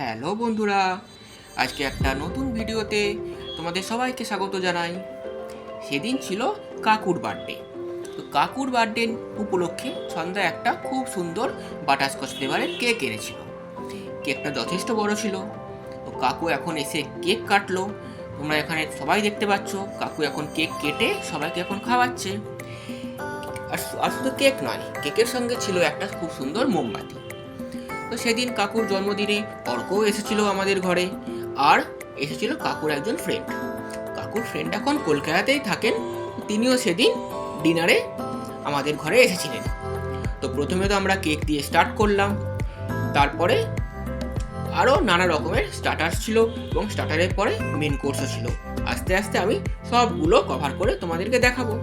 Hello বন্ধুরা, আজকে একটা নতুন ভিডিওতে তোমাদের সবাইকে স্বাগত জানাই। সেদিন ছিল কাকুর বার্থডে তো কাকুর বার্থডে উপলক্ষে সন্ধ্যা একটা খুব সুন্দর বাটারস্কচ ফ্লেভারের কেক এনেছিল। কেকটা যথেষ্ট বড় ছিল। তো কাকু এখন এসে কেক কাটলো। তোমরা এখানে সবাই দেখতে পাচ্ছ, কাকু এখন কেক কেটে সবাইকে এখন খাওয়াচ্ছে। আর শুধু কেক নয় কেকের সঙ্গে ছিল একটা খুব সুন্দর মোমবাতি। তো সেদিন কাকুর জন্মদিনে অর্কও এসেছিল আমাদের ঘরে। আর এসেছিল কাকুর একজন ফ্রেন্ড কাকুর ফ্রেন্ড এখন কলকাতাতেই থাকেন। তিনিও সেদিন ডিনারে আমাদের ঘরে এসেছিলেন। তো প্রথমে তো আমরা কেক দিয়ে স্টার্ট করলাম। তারপরে আরও নানা রকমের স্টার্টার্স ছিল এবং স্টার্টারের পরে মেন কোর্সও ছিল। আস্তে আস্তে আমি সবগুলো কভার করে তোমাদেরকে দেখাবো।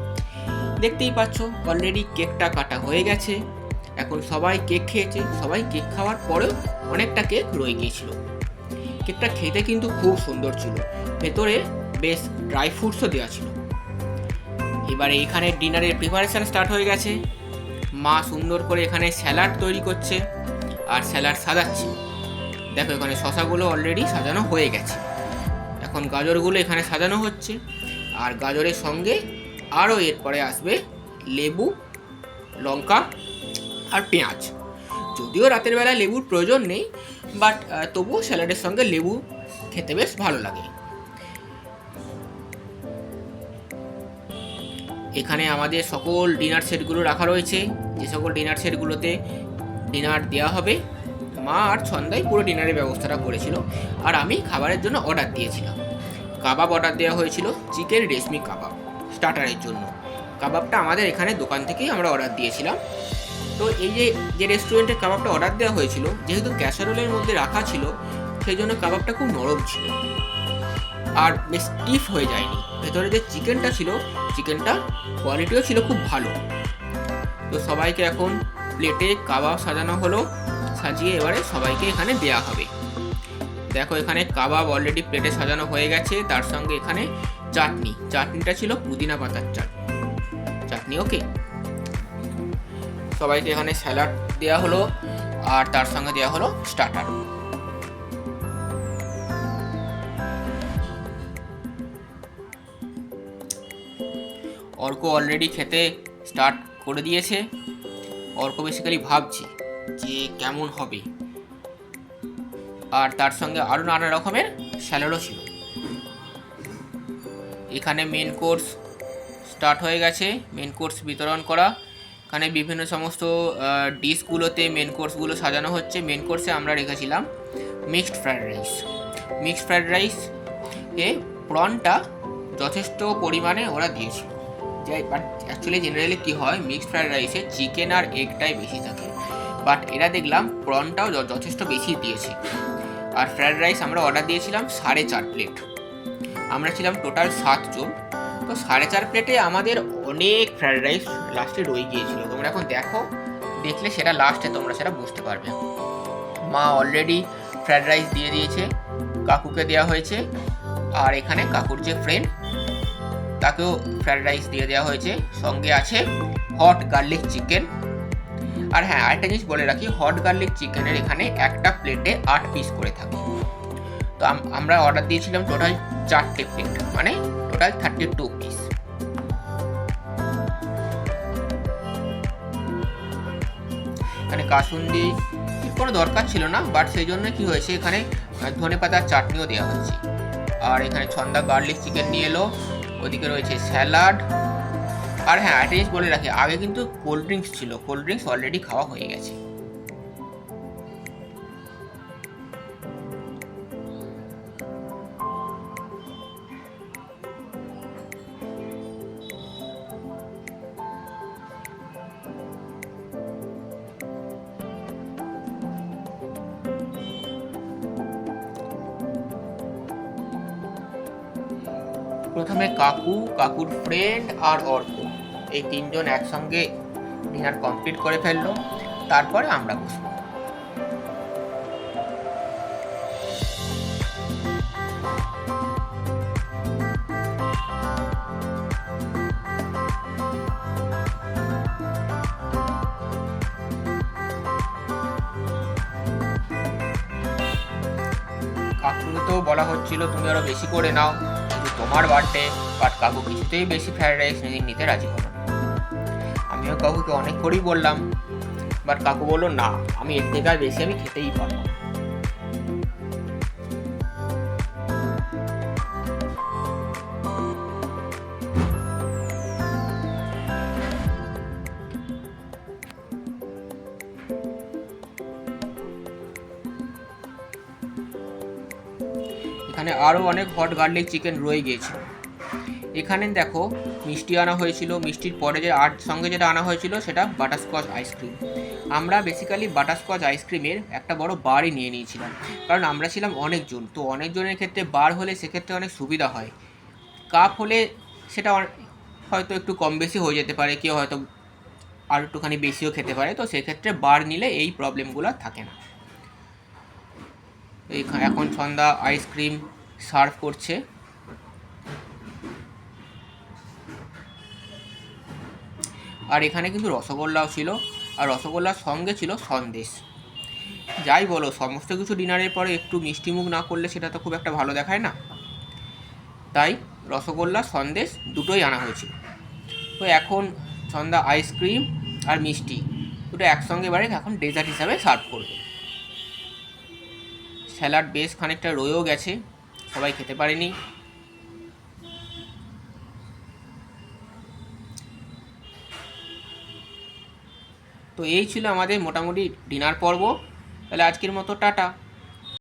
দেখতেই পাচ্ছ অলরেডি কেকটা কাটা হয়ে গেছে। এখন সবাই কেক খেয়েছে, সবাই কেক খাওয়ার পরেও অনেকটা কেক রয়ে গিয়েছিল। কেকটা খেতে কিন্তু খুব সুন্দর ছিল। ভেতরে বেশ ড্রাই ফ্রুটসও দেওয়া ছিল। এবারে এখানে ডিনারের প্রিপারেশন স্টার্ট হয়ে গেছে। মা সুন্দর করে এখানে স্যালাড তৈরি করছে আর স্যালাড সাজাচ্ছে। দেখো এখানে শশাগুলো অলরেডি সাজানো হয়ে গেছে। এখন গাজরগুলো এখানে সাজানো হচ্ছে আর গাজরের সঙ্গে আরও এরপরে আসবে লেবু, লঙ্কা আর পেঁয়াজ। যদিও রাতের বেলা লেবুর প্রয়োজন নেই বাট তবুও স্যালাডের সঙ্গে লেবু খেতে বেশ ভালো লাগে। এখানে আমাদের সকল ডিনার সেটগুলো রাখা রয়েছে। যে সকল ডিনার সেটগুলোতে ডিনার দেওয়া হবে, মা আর ছন্দাই পুরো ডিনারের ব্যবস্থাটা করেছিল, আর আমি খাবারের জন্য অর্ডার দিয়েছিলাম। কাবাব অর্ডার দেওয়া হয়েছিল, চিকেন রেশমি কাবাব স্টার্টারের জন্য। কাবাবটা আমাদের এখানে দোকান থেকেই আমরা অর্ডার দিয়েছিলাম। তো এই যে যে রেস্টুরেন্টের কাবাবটা অর্ডার দেওয়া হয়েছিল, যেহেতু ক্যাসারোলের মধ্যে রাখা ছিল সেই জন্য কাবাবটা খুব নরম ছিল। আর বেশ স্টিফ হয়ে যায়নি। ভেতরে যে চিকেনটা ছিল চিকেনটা কোয়ালিটিও ছিল খুব ভালো। তো সবাইকে এখন প্লেটে কাবাব সাজানো হলো, সাজিয়ে এবারে সবাইকে এখানে দেয়া হবে। দেখো, এখানে কাবাব অলরেডি প্লেটে সাজানো হয়ে গেছে, তার সঙ্গে এখানে চাটনি। চাটনিটা ছিল পুদিনা পাতার চাটনি। চাটনি ওকে সবাইকে এখানে স্যালাড দেওয়া হলো, আর তার সঙ্গে দেওয়া হলো স্টার্টার অর্ক অলরেডি খেতে স্টার্ট করে দিয়েছে। অর্ক বেসিক্যালি ভাবছে যে কেমন হবে। আর তার সঙ্গে আরও নানা রকমের স্যালাডও ছিল। এখানে মেন কোর্স স্টার্ট হয়ে গেছে। মেন কোর্স বিতরণ করা। এখানে বিভিন্ন সমস্ত ডিশগুলোতে মেন কোর্সগুলো সাজানো হচ্ছে। মেন কোর্সে আমরা রেখেছিলাম mixed fried rice mixed fried rice এ প্রনটা যথেষ্ট পরিমাণে ওরা দিয়েছিল। যে বাট অ্যাকচুয়ালি জেনারেলি কী হয় মিক্সড ফ্রায়েড রাইসে চিকেন আর এগটাই বেশি থাকে। বাট এরা দেখলাম প্রনটাও যথেষ্ট বেশি দিয়েছে। আর ফ্রায়েড রাইস আমরা অর্ডার দিয়েছিলাম সাড়ে চার প্লেট আমরা ছিলাম টোটাল সাতজন তো সাড়ে চার প্লেটে আমাদের অনেক ফ্রায়েড রাইস লাস্টে রয়ে গিয়েছিল। তোমরা এখন দেখো, দেখলে সেটা লাস্টে তোমরা সেটা বুঝতে পারবে। মা অলরেডি ফ্রায়েড রাইস দিয়ে দিয়েছে, কাকুকে দেওয়া হয়েছে, আর এখানে কাকুর যে ফ্রেন্ড তাকেও ফ্রায়েড রাইস দিয়ে দেওয়া হয়েছে। সঙ্গে আছে হট গার্লিক চিকেন আর হ্যাঁ আরেকটা জিনিস বলে রাখি হট গার্লিক চিকেনের এখানে একটা প্লেটে আট পিস করে থাকে। তো আমরা অর্ডার দিয়েছিলাম টোটাল চারটে প্লেট মানে টোটাল থার্টি টু পিস এখানে কাসুন্দি কোনো দরকার ছিল না বাট সেই জন্য কি হয়েছে, এখানে ধনে পাতার চাটনিও দেওয়া হয়েছে। আর এখানে ছন্দা গার্লিক চিকেন নিয়ে এলো, ওদিকে রয়েছে স্যালাড আর হ্যাঁ একটা জিনিস বলে রাখি, আগে কিন্তু কোল্ড ড্রিঙ্কস ছিল কোল্ড ড্রিঙ্কস অলরেডি খাওয়া হয়ে গেছে। প্রথমে কাকু, কাকুর ফ্রেন্ড আর অর্ক। এই তিনজন একসঙ্গে ডিনার কমপ্লিট করে ফেলল। তারপরে আমরা বসবো। কাকুকে তো বলা হচ্ছিল, তুমি আরও বেশি করে নাও। তোমার বার্থডে বাট কাকু কিছুতেই বেশি ফ্রাইড রাইস নিতে রাজি হলো আমিও কাকুকে অনেক করেই বললাম বাট কাকু বলল, না, আমি এর থেকে আর বেশি আমি খেতেই পারব এখানে আরও অনেক হট গার্লিক চিকেন রয়ে গিয়েছে। এখানে দেখো মিষ্টি আনা হয়েছিল, মিষ্টির পরে যে আট সঙ্গে যেটা আনা হয়েছিল সেটা বাটারস্কচ আইসক্রিম আমরা বেসিক্যালি বাটারস্কচ আইসক্রিমের একটা বড় বারই নিয়ে নিয়েছিলাম, কারণ আমরা ছিলাম অনেকজন, তো অনেকজনের ক্ষেত্রে বার হলে সেক্ষেত্রে অনেক সুবিধা হয়। কাপ হলে সেটা হয়তো একটু কম বেশি হয়ে যেতে পারে, কেউ হয়তো আর একটুখানি বেশিও খেতে পারে, তো সেক্ষেত্রে বার নিলে এই প্রবলেমগুলো থাকে না। এখন সন্ধ্যা আইসক্রিম সার্ভ করছে। আর এখানে কিন্তু রসগোল্লাও ছিল, আর রসগোল্লার সঙ্গে ছিল সন্দেশ। যাই বলো, সমস্ত কিছু ডিনারের পরে একটু মিষ্টি মুখ না করলে সেটা তো খুব একটা ভালো দেখায় না। তাই রসগোল্লা, সন্দেশ দুটোই আনা হয়েছিল। তো এখন সন্ধ্যা আইসক্রিম আর মিষ্টি দুটো একসঙ্গে বাড়ি এখন ডেজার্ট হিসাবে সার্ভ করবে। স্যালাড বেশ খানিকটা রয়েও গেছে। সবাই খেতে পারেনি। তো এই ছিল আমাদের মোটামুটি ডিনার পর্ব। তাহলে আজকের মতো টাটা।